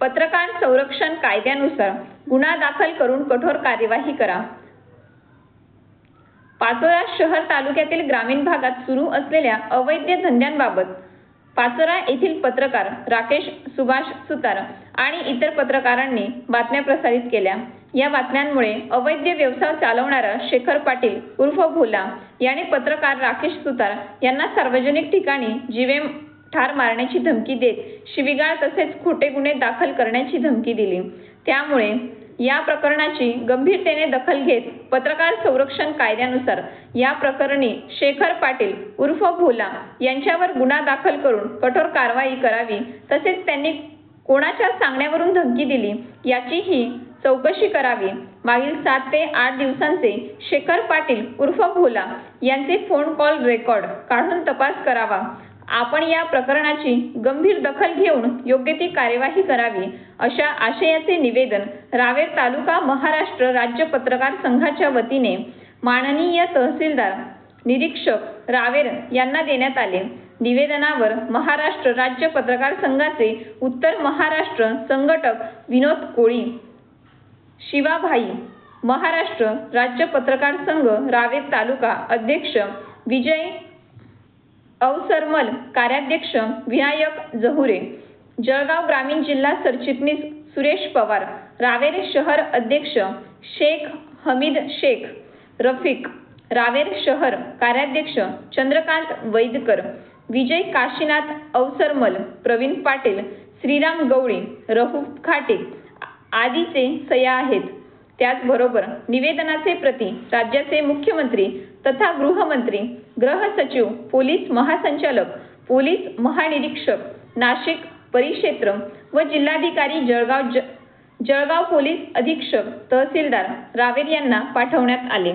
पत्रकार संरक्षण कायद्यानुसार गुन्हा दाखल करून कठोर कार्यवाही करा. पाचोरा शहर तालुक्यातील ग्रामीण भागात सुरू असलेल्या अवैध धंद्यांबाबत पाचोरा येथील पत्रकार राकेश सुभाष सुतार आणि इतर पत्रकारांनी बातम्या प्रसारित केल्या. या बातम्यांमुळे अवैध व्यवसाय चालवणारा शेखर पाटील उर्फ भोला याने पत्रकार राकेश सुतार यांना सार्वजनिक ठिकाणी जीवे ठार मारण्याची धमकी देत शिवीगाळ तसेच खोटे गुन्हे दाखल करण्याची धमकी दिली. त्यामुळे या प्रकरणाची गंभीरतेने दखल घेत पत्रकार संरक्षण कायद्यानुसार या प्रकरणी शेखर पाटील उर्फ भोला यांच्यावर गुन्हा दाखल करून कठोर कारवाई करावी तसेच त्यांनी कोणाच्या सांगण्यावरून धमकी दिली याचीही चौकशी करावी. मागील सात ते आठ दिवसांचे शेखर पाटील उर्फ भोला यांचे फोन कॉल रेकॉर्ड काढून तपास करावा. आपण या प्रकरणाची गंभीर दखल घेऊन योग्य ती कार्यवाही करावी अशा आशयाचे निवेदन रावेर तालुका महाराष्ट्र राज्य पत्रकार संघाच्या वतीने माननीय तहसीलदार निरीक्षक रावेर यांना देण्यात आले. निवेदनावर महाराष्ट्र राज्य पत्रकार संघाचे उत्तर महाराष्ट्र संघटक विनोद कोळी शिवाभाई महाराष्ट्र राज्य पत्रकार संघ रावेर तालुका अध्यक्ष विजय अवसरमल कार्याध्यक्ष विनायक जहुरे जळगाव ग्रामीण जिल्हा सरचिटणीस सुरेश पवार रावेर शहर अध्यक्ष शेख हमीद शेख रफिक रावेर शहर कार्याध्यक्ष चंद्रकांत वैदकर विजय काशीनाथ अवसरमल प्रवीण पाटील श्रीराम गवळी रहुफ खाटे आदीचे सह्या आहेत. त्याचबरोबर निवेदनाचे प्रती राज्याचे मुख्यमंत्री तथा गृहमंत्री गृह सचिव पोलीस महासंचालक पोलीस महानिरीक्षक नाशिक परिक्षेत्र व जिल्हाधिकारी जळगाव ज जळगाव पोलीस अधीक्षक तहसीलदार रावेर यांना पाठवण्यात आले.